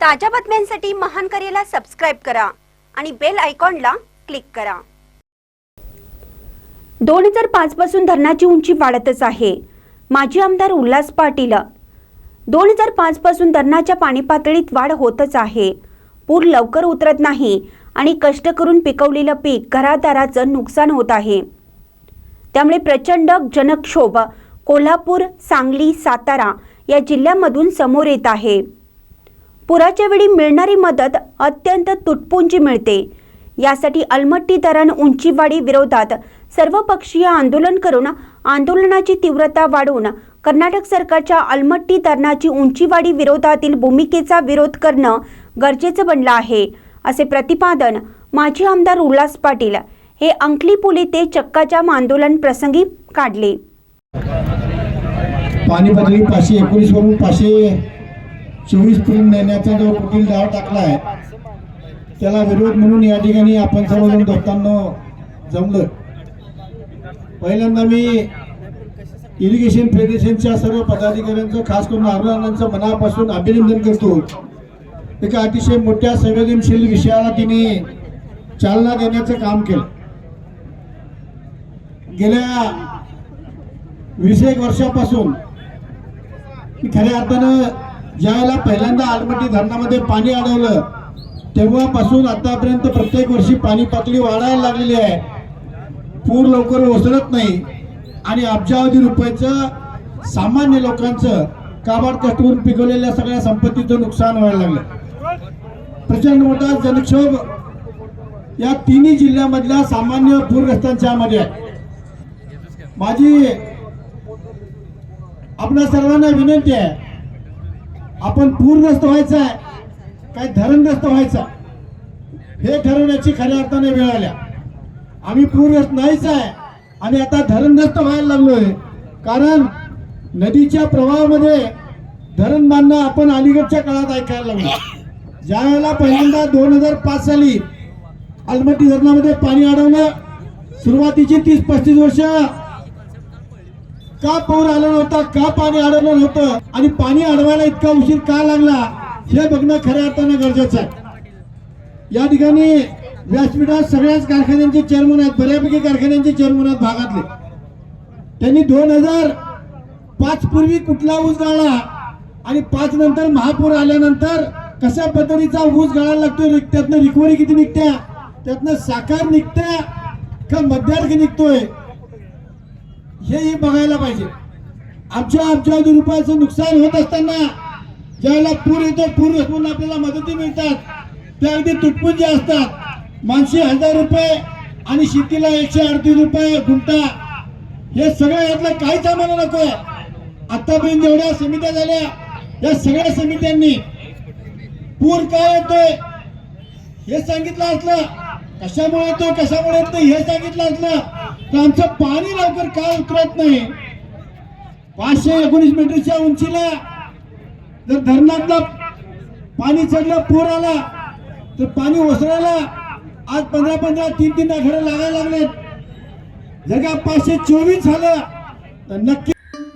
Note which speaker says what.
Speaker 1: ताज्या बातम्यांसाठी महान करेला सबस्क्राईब करा आणि बेल आयकॉनला क्लिक करा. दोन हजार पाच पासून धरणाची उंची वाढतच आहे. माजी आमदार उल्हास पाटील दोन हजार पाच पासून धरणाच्या पाणी पातळीत वाढ होतच आहे. पूर लवकर उतरत नाही आणि कष्ट करून पिकवलेलं पीक घरादाराचं नुकसान होत आहे. त्यामुळे प्रचंड जनक्षोभ कोल्हापूर सांगली सातारा या जिल्ह्यामधून समोर येत आहे. पुराच्या वेळी मिळणारी मदत अत्यंत तुटपुंजी मिळते. यासाठी अलमट्टी धरण उंचीवाढी विरोधात सर्वपक्षीय आंदोलन करून आंदोलनाची तीव्रता वाढवून कर्नाटक सरकारच्या अलमट्टी धरणाची उंचीवाढी विरोधातील भूमिकेचा विरोध करणं गरजेचं बनलं आहे असे प्रतिपादन माजी आमदार उल्हास पाटील हे अंकली पुले ते चक्काजाम आंदोलन प्रसंगी काढले.
Speaker 2: पाणी पातळी पाचशे एकोणीस वरून पाचशे चोवीसपर्यंत नेण्याचा जो कुटील डाव टाकला आहे त्याला विरोध म्हणून या ठिकाणी आपण सर्वजण दोस्तांनो जमलं पहिल्यांदा मी इरिगेशन फेडरेशनच्या सर्व पदाधिकाऱ्यांचं खास करून आरोग्यांचं मनापासून अभिनंदन करतो. एका अतिशय मोठ्या संवेदनशील विषयाला तिने चालना देण्याचं काम केलं. गेल्या वीस एक वर्षापासून खऱ्या अर्थानं ज्यावेळेला पहिल्यांदा आलमटी धरणामध्ये पाणी अडवलं. तेव्हापासून आतापर्यंत प्रत्येक वर्षी पाणी पातळी वाढायला लागलेली आहे. पूर लवकर ओसरत नाही. आणि अब्जावधी रुपयाचं सामान्य लोकांचं काबाड कष्ट पिकवलेल्या सगळ्या संपत्तीचं नुकसान व्हायला लागलं. प्रचंड मोठा जनक्षोभ या तिन्ही जिल्ह्यामधल्या सामान्य पूरग्रस्तांच्या मध्ये आहे. माझी आपल्या सर्वांना विनंती आहे आपण पूरग्रस्त व्हायचं आहे. काय धरणग्रस्त व्हायचं हे ठरवण्याची खऱ्या अर्थाने वेळ आल्या. आम्ही पूरग्रस्त नाहीच आहे. आणि आता धरणग्रस्त व्हायला लागलोय. कारण नदीच्या प्रवाहामध्ये धरण बांधणं आपण अलीकडच्या काळात ऐकायला लागलो. ज्या वेळेला पहिल्यांदा दोन हजार पाच साली अलमटी धरणामध्ये पाणी अडवलं सुरुवातीची तीस पस्तीस वर्ष का पूर आला नव्हता? का पाणी अडवलं नव्हतं? आणि पाणी अडवायला इतका उशीर का लागला? हे बघणं खऱ्या अर्थानं गरजेचं आहे. या ठिकाणी व्यासपीठात सगळ्याच कारखान्यांचे चेअरमन आहेत. बऱ्यापैकी कारखान्यांचे चेअरमन आहेत भागातले. त्यांनी दोन हजार पाच पूर्वी कुठला ऊस गाळला? आणि पाच नंतर महापूर आल्यानंतर कशा पद्धतीचा ऊस गाळायला लागतोय? त्यातनं रिकव्हरी किती निघत्या? त्यातनं साखर निघत्या? का मध्यार्घ निघतोय? हेही बघायला पाहिजे. आमच्या आमच्या रुपयाचं नुकसान होत असताना ज्यावेळेला पूर येतो पूर असून आपल्याला मदती मिळतात. त्या अगदी तुटपुंजे असतात मानशी हजार रुपये आणि शेतीला एकशे अडतीस रुपये गुंठा. हे सगळं यातलं काहीच आम्हाला नको. आतापर्यंत जेवढ्या समित्या झाल्या या सगळ्या समित्यांनी पूर काय येतोय हे सांगितलं असलं. कशामुळे येतो कशामुळे येतो हे सांगितलं असलं. तर पाणी लवकर का उतरत नाही. पाचशे एकोणीस मीटरच्या उंचीला जर धरणातलं पाणी चढलं पूर आला तर पाणी ओसरायला आज पंधरा पंधरा तीन तीन आठवडे लागायला लागलेत. जर का पाचशे चोवीस झालं तर नक्की